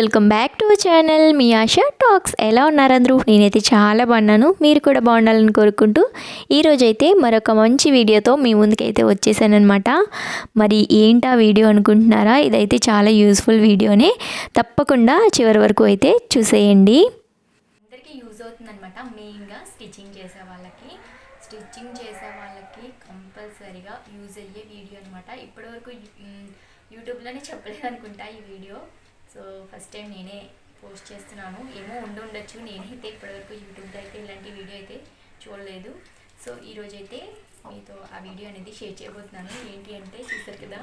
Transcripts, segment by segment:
Welcome back to channel మీ Asha talks. ఎలా ఉన్నారు అందరూ? నేనైతే చాలా బాగున్నాను. మీరు కూడా బాగుండాలని కోరుకుంటూ ఈరోజైతే మరొక మంచి వీడియోతో మీ ముందుకైతే వచ్చేసానమాట మరి ఏంటా వీడియో అనుకుంటున్నారా? ఇదైతే చాలా యూస్ఫుల్ వీడియోనే. తప్పకుండా చివరి వరకు అయితే చూసేయండి. అందరికీ యూజ్ అవుతుందనమాట మెయిన్గా స్టిచ్చింగ్ చేసే వాళ్ళకి. స్టిచ్చింగ్ చేసే వాళ్ళకి కంపల్సరీగా యూజ్ అయ్యే వీడియో అనమాట ఇప్పటివరకు యూట్యూబ్లోనే చెప్పలేదు అనుకుంటా ఈ వీడియో. సో ఫస్ట్ టైం నేనే పోస్ట్ చేస్తున్నాను. ఏమో ఉండి ఉండొచ్చు. నేనైతే ఇప్పటివరకు యూట్యూబ్లో అయితే ఇలాంటి వీడియో అయితే చూడలేదు. సో ఈరోజైతే మీతో ఆ వీడియో అనేది షేర్ చేయబోతున్నాను. ఏంటి అంటే చూసారు కదా?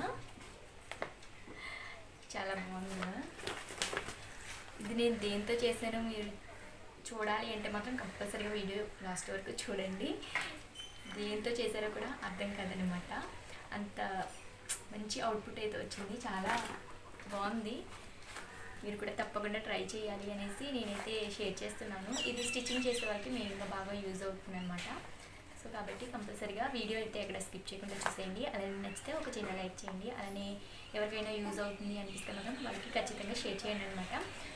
చాలా బాగుంది కదా? ఇది నేను దేంతో చేశానో మీరు చూడాలి అంటే మాత్రం కంపల్సరీగా వీడియో లాస్ట్ వరకు చూడండి. దేంతో చేశారో కూడా అర్థం కాదనమాట. అంత మంచి అవుట్పుట్ అయితే వచ్చింది. చాలా బాగుంది. మీరు కూడా తప్పకుండా ట్రై చేయాలి అనేసి నేనైతే షేర్ చేస్తున్నాను. ఇది స్టిచ్చింగ్ చేసే వాళ్ళకి మెయిన్గా బాగా యూజ్ అవుతుంది అనమాట సో కాబట్టి కంపల్సరీగా వీడియో అయితే ఎక్కడ స్కిప్ చేయకుండా చూసేయండి. అలానే నచ్చితే ఒక చిన్న లైక్ చేయండి. అలానే ఎవరికైనా యూజ్ అవుతుంది అనిపిస్తే మాత్రం వాళ్ళకి ఖచ్చితంగా షేర్ చేయండి అనమాట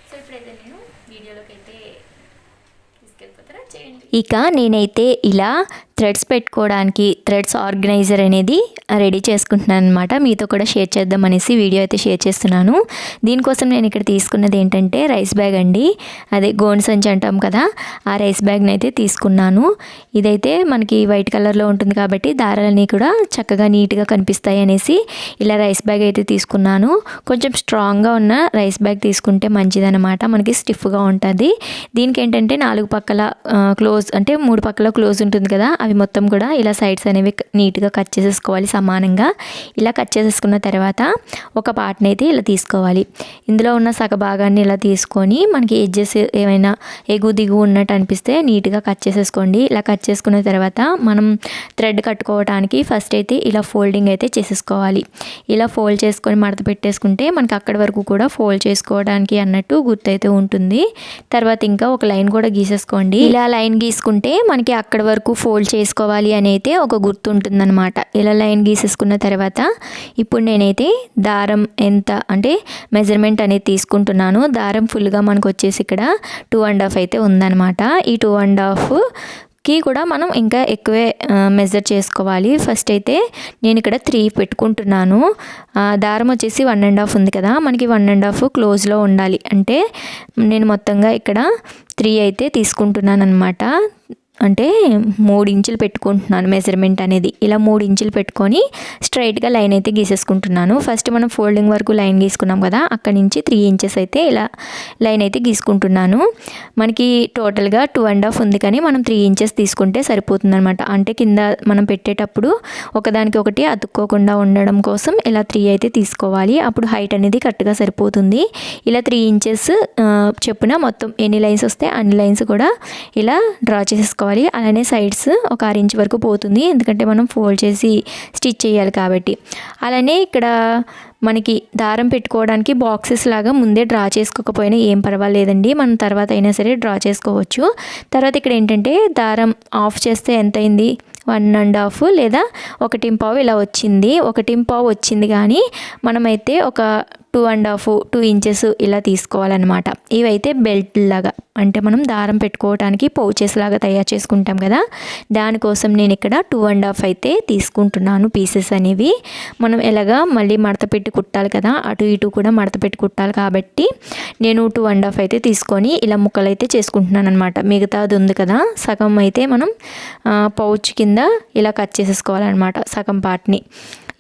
సో ఇప్పుడైతే నేను వీడియోలోకి అయితే ఇక నేనైతే ఇలా థ్రెడ్స్ పెట్టుకోవడానికి థ్రెడ్స్ ఆర్గనైజర్ అనేది రెడీ చేసుకుంటున్నాను అనమాట మీతో కూడా షేర్ చేద్దాం అనేసి వీడియో అయితే షేర్ చేస్తున్నాను. దీనికోసం నేను ఇక్కడ తీసుకున్నది ఏంటంటే రైస్ బ్యాగ్ అండి. అదే గోన్ సంచి అంటాం కదా ఆ రైస్ బ్యాగ్ని అయితే తీసుకున్నాను. ఇదైతే మనకి వైట్ కలర్లో ఉంటుంది కాబట్టి దారాలన్నీ కూడా చక్కగా నీట్గా కనిపిస్తాయి అనేసి ఇలా రైస్ బ్యాగ్ అయితే తీసుకున్నాను. కొంచెం స్ట్రాంగ్గా ఉన్న రైస్ బ్యాగ్ తీసుకుంటే మంచిదన్నమాట. మనకి స్టిఫ్గా ఉంటుంది. దీనికి ఏంటంటే నాలుగు పక్కల క్లోజ్ అంటే మూడు పక్కల క్లోజ్ ఉంటుంది కదా అవి మొత్తం కూడా ఇలా సైడ్స్ అనేవి నీట్గా కట్ చేసేసుకోవాలి సమానంగా. ఇలా కట్ చేసేసుకున్న తర్వాత ఒక పార్ట్ని అయితే ఇలా తీసుకోవాలి. ఇందులో ఉన్న సగ భాగాన్ని ఇలా తీసుకొని మనకి ఎడ్జెస్ ఏమైనా ఎగు దిగు ఉన్నట్టు అనిపిస్తే నీట్గా కట్ చేసేసుకోండి. ఇలా కట్ చేసుకున్న తర్వాత మనం థ్రెడ్ కట్టుకోవడానికి ఫస్ట్ అయితే ఇలా ఫోల్డింగ్ అయితే చేసేసుకోవాలి. ఇలా ఫోల్డ్ చేసుకొని మడత పెట్టేసుకుంటే మనకి అక్కడి వరకు కూడా ఫోల్డ్ చేసుకోవడానికి అన్నట్టు గుర్తయితే ఉంటుంది. తర్వాత ఇంకా ఒక లైన్ కూడా గీసేసుకోండి. ఇలా లైన్ గీసుకుంటే మనకి అక్కడ వరకు ఫోల్డ్ చేసుకోవాలి అని అయితే ఒక గుర్తు ఉంటుందన్నమాట ఇలా లైన్ గీసేసుకున్న తర్వాత ఇప్పుడు నేనైతే దారం ఎంత అంటే మెజర్మెంట్ అనేది తీసుకుంటున్నాను. దారం ఫుల్గా మనకు వచ్చేసి ఇక్కడ టూ అండ్ హాఫ్ అయితే ఉందన్నమాట. ఈ టూ అండ్ హాఫ్ కి కూడా మనం ఇంకా ఎక్కువే మెజర్ చేసుకోవాలి. ఫస్ట్ అయితే నేను ఇక్కడ త్రీ పెట్టుకుంటున్నాను. దారం వచ్చేసి వన్ అండ్ హాఫ్ ఉంది కదా మనకి వన్ అండ్ హాఫ్ క్లోజ్లో ఉండాలి. అంటే నేను మొత్తంగా ఇక్కడ త్రీ అయితే తీసుకుంటున్నాను అనమాట అంటే మూడు ఇంచులు పెట్టుకుంటున్నాను మెజర్మెంట్ అనేది. ఇలా మూడు ఇంచులు పెట్టుకొని స్ట్రైట్గా లైన్ అయితే గీసేసుకుంటున్నాను. ఫస్ట్ మనం ఫోల్డింగ్ వరకు లైన్ గీసుకున్నాం కదా అక్కడి నుంచి త్రీ ఇంచెస్ అయితే ఇలా లైన్ అయితే గీసుకుంటున్నాను. మనకి టోటల్గా టూ అండ్ హాఫ్ ఉంది కానీ మనం త్రీ ఇంచెస్ తీసుకుంటే సరిపోతుంది అనమాట అంటే కింద మనం పెట్టేటప్పుడు ఒకదానికి ఒకటి అతుక్కోకుండా ఉండడం కోసం ఇలా త్రీ అయితే తీసుకోవాలి. అప్పుడు హైట్ అనేది కరెక్ట్గా సరిపోతుంది. ఇలా త్రీ ఇంచెస్ చెప్పున మొత్తం ఎన్ని లైన్స్ వస్తే అన్ని లైన్స్ కూడా ఇలా డ్రా చేసేసుకోవాలి. అలానే సైడ్స్ ఒక ఆరు ఇంచ్ వరకు పోతుంది. ఎందుకంటే మనం ఫోల్డ్ చేసి స్టిచ్ చేయాలి కాబట్టి. అలానే ఇక్కడ మనకి దారం పెట్టుకోవడానికి బాక్సెస్ లాగా ముందే డ్రా చేసుకోకపోయినా ఏం పర్వాలేదండి. మనం తర్వాత అయినా సరే డ్రా చేసుకోవచ్చు. తర్వాత ఇక్కడ ఏంటంటే దారం ఆఫ్ చేస్తే ఎంత అయింది వన్ అండ్ హాఫ్ లేదా ఒకటి పావు ఇలా వచ్చింది. ఒకటి పావు వచ్చింది కానీ మనమైతే ఒక two and half two inches ఇలా తీసుకోవాలన్నమాట. ఇవైతే బెల్ట్ లాగా అంటే మనం దారం పెట్టుకోవడానికి పౌచెస్ లాగా తయారు చేసుకుంటాం కదా. దానికోసం నేను ఇక్కడ టూ అండ్ హాఫ్ అయితే తీసుకుంటున్నాను పీసెస్ అనేవి. మనం ఎలాగా మళ్ళీ మడత పెట్టి కుట్టాలి కదా అటు ఇటు కూడా మడత పెట్టి కుట్టాలి కాబట్టి నేను టూ అండ్ హాఫ్ అయితే తీసుకొని ఇలా ముక్కలు అయితే చేసుకుంటున్నాను అనమాట మిగతాది ఉంది కదా సగం అయితే మనం పౌచ్ కింద ఇలా కట్ చేసేసుకోవాలన్నమాట సగం పార్ట్ని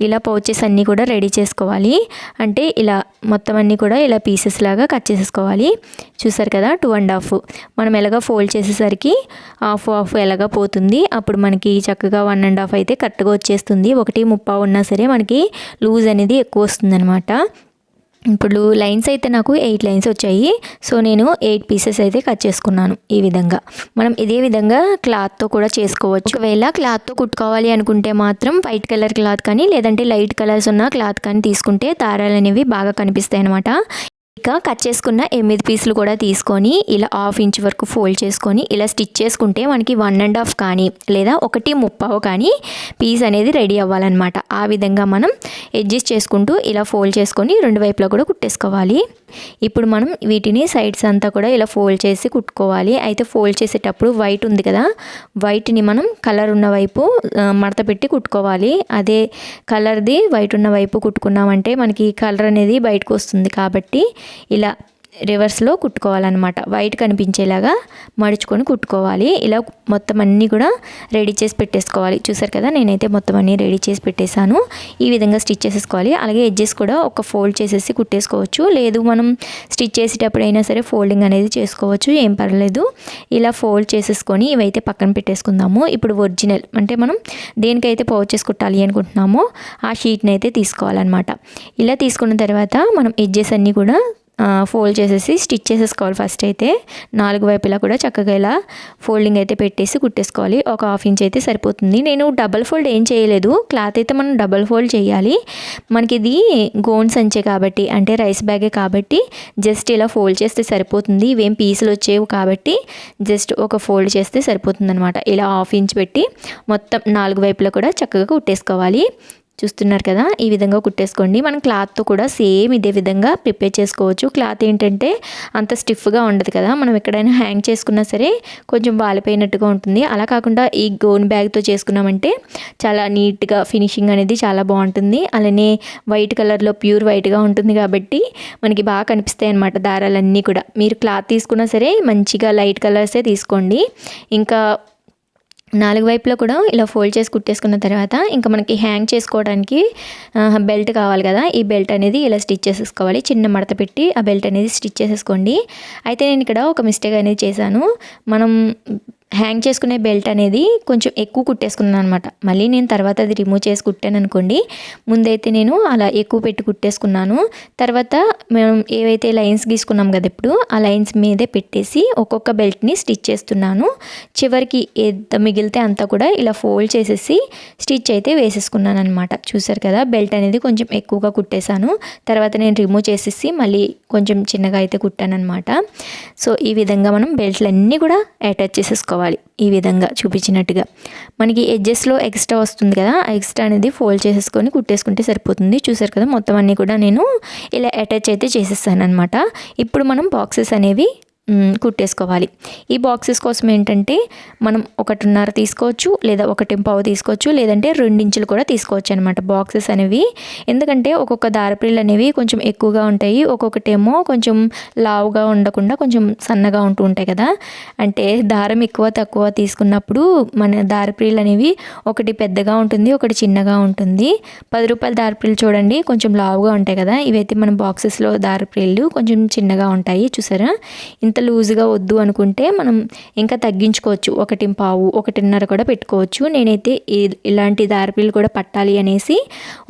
ఇలా పౌచెస్ అన్నీ కూడా రెడీ చేసుకోవాలి. అంటే ఇలా మొత్తం అన్నీ కూడా ఇలా పీసెస్ లాగా కట్ చేసేసుకోవాలి. చూసారు కదా టూ అండ్ హాఫ్ మనం ఎలాగ ఫోల్డ్ చేసేసరికి హాఫ్ హాఫ్ ఎలాగ పోతుంది. అప్పుడు మనకి చక్కగా వన్ అండ్ హాఫ్ అయితే కరెక్ట్గా వచ్చేస్తుంది. ఒకటి ముప్పా ఉన్నా సరే మనకి లూజ్ అనేది ఎక్కువ వస్తుంది ఇప్పుడు లైన్స్ అయితే నాకు ఎయిట్ లైన్స్ వచ్చాయి. సో నేను ఎయిట్ పీసెస్ అయితే కట్ చేసుకున్నాను ఈ విధంగా. మనం ఇదే విధంగా క్లాత్తో కూడా చేసుకోవచ్చు. ఒకవేళ క్లాత్తో కుట్టుకోవాలి అనుకుంటే మాత్రం వైట్ కలర్ క్లాత్ కానీ లేదంటే లైట్ కలర్స్ ఉన్న క్లాత్ కానీ తీసుకుంటే దారాలు అనేవి బాగా కనిపిస్తాయి అనమాట ఇంకా కట్ చేసుకున్న ఎనిమిది పీసులు కూడా తీసుకొని ఇలా హాఫ్ ఇంచ్ వరకు ఫోల్డ్ చేసుకొని ఇలా స్టిచ్ చేసుకుంటే మనకి వన్ అండ్ హాఫ్ కానీ లేదా ఒకటి ముప్పావు కానీ పీస్ అనేది రెడీ అవ్వాలన్నమాట. ఆ విధంగా మనం అడ్జస్ట్ చేసుకుంటూ ఇలా ఫోల్డ్ చేసుకొని రెండు వైపులా కూడా కుట్టేసుకోవాలి. ఇప్పుడు మనం వీటిని సైడ్స్ అంతా కూడా ఇలా ఫోల్డ్ చేసి కుట్టుకోవాలి. అయితే ఫోల్డ్ చేసేటప్పుడు వైట్ ఉంది కదా వైట్ని మనం కలర్ ఉన్న వైపు మడత పెట్టి కుట్టుకోవాలి. అదే కలర్ది వైట్ ఉన్న వైపు కుట్టుకున్నామంటే మనకి కలర్ అనేది బయటకు వస్తుంది కాబట్టి ఇలా రివర్స్లో కుట్టుకోవాలన్నమాట. వైట్ కనిపించేలాగా మడుచుకొని కుట్టుకోవాలి. ఇలా మొత్తం అన్నీ కూడా రెడీ చేసి పెట్టేసుకోవాలి. చూసారు కదా నేనైతే మొత్తం అన్నీ రెడీ చేసి పెట్టేశాను. ఈ విధంగా స్టిచ్ చేసేసుకోవాలి. అలాగే ఎడ్జెస్ కూడా ఒక ఫోల్డ్ చేసేసి కుట్టేసుకోవచ్చు. లేదు మనం స్టిచ్ చేసేటప్పుడు అయినా సరే ఫోల్డింగ్ అనేది చేసుకోవచ్చు. ఏం పర్లేదు. ఇలా ఫోల్డ్ చేసేసుకొని ఇవైతే పక్కన పెట్టేసుకుందాము. ఇప్పుడు ఒరిజినల్ అంటే మనం దేనికైతే పౌచెస్ కుట్టాలి అనుకుంటున్నామో ఆ షీట్ని అయితే తీసుకోవాలన్నమాట. ఇలా తీసుకున్న తర్వాత మనం ఎడ్జెస్ అన్నీ కూడా ఫోల్డ్ చేసేసి స్టిచ్ చేసేసుకోవాలి ఫస్ట్ అయితే. నాలుగు వైపులా కూడా చక్కగా ఇలా ఫోల్డింగ్ అయితే పెట్టేసి కుట్టేసుకోవాలి. ఒక హాఫ్ ఇంచ్ అయితే సరిపోతుంది. నేను డబల్ ఫోల్డ్ ఏం చేయలేదు. క్లాత్ అయితే మనం డబల్ ఫోల్డ్ చేయాలి. మనకి ఇది గోన్ సంచే కాబట్టి అంటే రైస్ బ్యాగే కాబట్టి జస్ట్ ఇలా ఫోల్డ్ చేస్తే సరిపోతుంది. ఇవేం పీసులు వచ్చేవి కాబట్టి జస్ట్ ఒక ఫోల్డ్ చేస్తే సరిపోతుంది అనమాట ఇలా హాఫ్ ఇంచ్ పెట్టి మొత్తం నాలుగు వైపులా కూడా చక్కగా కుట్టేసుకోవాలి. చూస్తున్నారు కదా ఈ విధంగా కుట్టేసుకోండి. మనం క్లాత్తో కూడా సేమ్ ఇదే విధంగా ప్రిపేర్ చేసుకోవచ్చు. క్లాత్ ఏంటంటే అంత స్టిఫ్గా ఉండదు కదా మనం ఎక్కడైనా హ్యాంగ్ చేసుకున్నా సరే కొంచెం వాలిపోయినట్టుగా ఉంటుంది. అలా కాకుండా ఈ గోన్ బ్యాగ్తో చేసుకున్నామంటే చాలా నీట్గా ఫినిషింగ్ అనేది చాలా బాగుంటుంది. అలానే వైట్ కలర్లో ప్యూర్ వైట్గా ఉంటుంది కాబట్టి మనకి బాగా కనిపిస్తాయి అన్నమాట దారాలన్నీ కూడా. మీరు క్లాత్ తీసుకున్నా సరే మంచిగా లైట్ కలర్సే తీసుకోండి. ఇంకా నాలుగు వైపులో కూడా ఇలా ఫోల్డ్ చేసి కుట్టేసుకున్న తర్వాత ఇంకా మనకి హ్యాంగ్ చేసుకోవడానికి బెల్ట్ కావాలి కదా. ఈ బెల్ట్ అనేది ఇలా స్టిచ్ చేసేసుకోవాలి. చిన్న మడత పెట్టి ఆ బెల్ట్ అనేది స్టిచ్ చేసేసుకోండి. అయితే నేను ఇక్కడ ఒక మిస్టేక్ అనేది చేశాను. మనం హ్యాంగ్ చేసుకునే బెల్ట్ అనేది కొంచెం ఎక్కువ కుట్టేసుకున్నాను అనమాట మళ్ళీ నేను తర్వాత అది రిమూవ్ చేసి కుట్టాను అనుకోండి ముందైతే నేను అలా ఎక్కువ పెట్టి కుట్టేసుకున్నాను. తర్వాత మేము ఏవైతే లైన్స్ గీసుకున్నాం కదా ఇప్పుడు ఆ లైన్స్ మీదే పెట్టేసి ఒక్కొక్క బెల్ట్ని స్టిచ్ చేస్తున్నాను. చివరికి ఎంత మిగిలితే అంతా కూడా ఇలా ఫోల్డ్ చేసేసి స్టిచ్ అయితే వేసేసుకున్నాను అనమాట చూసారు కదా బెల్ట్ అనేది కొంచెం ఎక్కువగా కుట్టేశాను. తర్వాత నేను రిమూవ్ చేసేసి మళ్ళీ కొంచెం చిన్నగా అయితే కుట్టాను అనమాట సో ఈ విధంగా మనం బెల్ట్లన్నీ కూడా అటాచ్ చేసేసుకోవాలి. చేసుకోవాలి ఈ విధంగా చూపించినట్టుగా. మనకి ఎడ్జెస్లో ఎక్స్ట్రా వస్తుంది కదా ఆ ఎక్స్ట్రా అనేది ఫోల్డ్ చేసేసుకొని కుట్టేసుకుంటే సరిపోతుంది. చూసారు కదా మొత్తం అన్నీ కూడా నేను ఇలా అటాచ్ అయితే చేసేస్తాను అనమాట ఇప్పుడు మనం బాక్సెస్ అనేవి కుట్టేసుకోవాలి. ఈ బాక్సెస్ కోసం ఏంటంటే మనం ఒకటిన్నర తీసుకోవచ్చు లేదా ఒకటి పావు తీసుకోవచ్చు లేదంటే రెండించులు కూడా తీసుకోవచ్చు అనమాట బాక్సెస్ అనేవి. ఎందుకంటే ఒక్కొక్క దారపిల్లు అనేవి కొంచెం ఎక్కువగా ఉంటాయి ఒక్కొక్కటేమో కొంచెం లావుగా ఉండకుండా కొంచెం సన్నగా ఉంటూ ఉంటాయి కదా. అంటే దారం ఎక్కువ తక్కువ తీసుకున్నప్పుడు మన దారపిల్లు అనేవి ఒకటి పెద్దగా ఉంటుంది ఒకటి చిన్నగా ఉంటుంది. పది రూపాయల దారపిల్లు చూడండి కొంచెం లావుగా ఉంటాయి కదా. ఇవైతే మన బాక్సెస్లో దారపిల్లు కొంచెం చిన్నగా ఉంటాయి చూసారా? ఇంత లూజ్గా వద్దు అనుకుంటే మనం ఇంకా తగ్గించుకోవచ్చు. ఒకటి పావు ఒకటిన్నర కూడా పెట్టుకోవచ్చు. నేనైతే ఇలాంటి దారిపీలు కూడా పట్టాలి అనేసి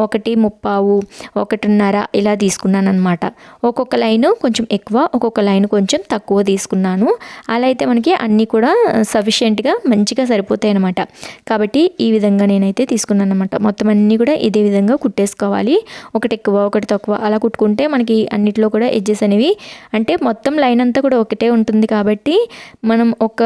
ఒకటి ముప్పావు ఒకటిన్నర ఇలా తీసుకున్నాను అనమాట ఒక్కొక్క లైన్ కొంచెం ఎక్కువ ఒక్కొక్క లైన్ కొంచెం తక్కువ తీసుకున్నాను. అలా అయితే మనకి అన్నీ కూడా సఫిషియెంట్గా మంచిగా సరిపోతాయి అనమాట కాబట్టి ఈ విధంగా నేనైతే తీసుకున్నాను అనమాట మొత్తం అన్నీ కూడా ఇదే విధంగా కుట్టేసుకోవాలి. ఒకటి ఎక్కువ ఒకటి తక్కువ అలా కుట్టుకుంటే మనకి అన్నిట్లో కూడా ఎడ్జెస్ అనేవి అంటే మొత్తం లైన్ అంతా కూడా ఒకటి ఉంటుంది కాబట్టి మనం ఒక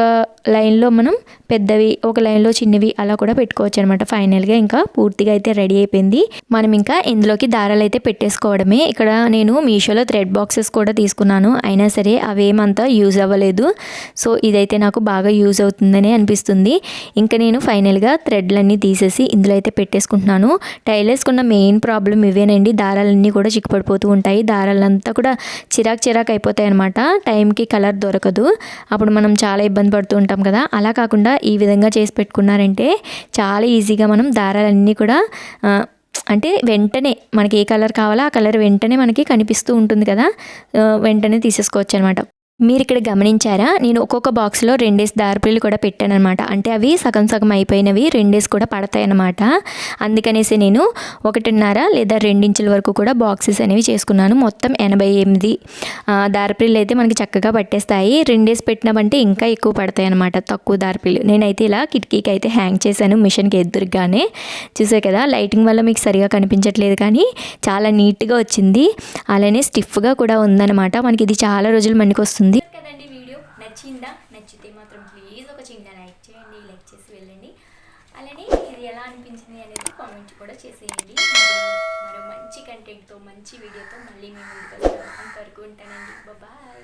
లైన్లో మనం పెద్దవి ఒక లైన్లో చిన్నవి అలా కూడా పెట్టుకోవచ్చు అనమాట ఫైనల్గా ఇంకా పూర్తిగా అయితే రెడీ అయిపోయింది. మనం ఇంకా ఇందులోకి దారాలు అయితే పెట్టేసుకోవడమే. ఇక్కడ నేను మీషోలో థ్రెడ్ బాక్సెస్ కూడా తీసుకున్నాను. అయినా సరే అవేమంతా యూజ్ అవ్వలేదు. సో ఇదైతే నాకు బాగా యూజ్ అవుతుందనే అనిపిస్తుంది. ఇంకా నేను ఫైనల్గా థ్రెడ్లన్నీ తీసేసి ఇందులో అయితే పెట్టేసుకుంటున్నాను. టైలర్స్కున్న మెయిన్ ప్రాబ్లం ఇవేనండి. దారాలన్నీ కూడా చిక్కుపడిపోతూ ఉంటాయి. దారాలంతా కూడా చిరాక్ చిరాక్ అయిపోతాయి అనమాట టైంకి కలర్ దొరకదు. అప్పుడు మనం చాలా ఇబ్బంది పడుతూ ఉంటాం కదా. అలా కాకుండా ఈ విధంగా చేసి పెట్టుకున్నారంటే చాలా ఈజీగా మనం దారాలన్నీ కూడా అంటే వెంటనే మనకి ఏ కలర్ కావాలో ఆ కలర్ వెంటనే మనకి కనిపిస్తూ ఉంటుంది కదా. వెంటనే తీసేసుకోవచ్చు అనమాట మీరు ఇక్కడ గమనించారా? నేను ఒక్కొక్క బాక్స్లో రెండేసి దారిపిల్లు కూడా పెట్టానమాట అంటే అవి సగం సగం అయిపోయినవి రెండేసి కూడా పడతాయన్నమాట. అందుకనేసి నేను ఒకటిన్నర లేదా రెండించుల వరకు కూడా బాక్సెస్ అనేవి చేసుకున్నాను. మొత్తం ఎనభై ఎనిమిది దారిపిల్లు అయితే మనకి చక్కగా పట్టేస్తాయి. రెండేసి పెట్టినామంటే ఇంకా ఎక్కువ పడతాయి అనమాట తక్కువ దారిపిల్లు నేనైతే ఇలా కిటికీకి అయితే హ్యాంగ్ చేశాను మిషన్కి ఎదురుగానే. చూసే కదా లైటింగ్ వల్ల మీకు సరిగా కనిపించట్లేదు కానీ చాలా నీట్గా వచ్చింది. అలానే స్టిఫ్గా కూడా ఉందన్నమాట. మనకి ఇది చాలా రోజులు మనకి వస్తుంది నచ్చిందా? నచ్చితే మాత్రం ప్లీజ్ ఒక చిన్న లైక్ చేయండి లైక్ చేసి వెళ్ళండి. అలానే ఇది ఎలా అనిపించింది అనేది కామెంట్ కూడా చేసేయండి. మరో మంచి కంటెంట్తో మంచి వీడియోతో మళ్ళీ మేము ముందుకు వస్తాం అంతవరకు ఉంటానండి. బాయ్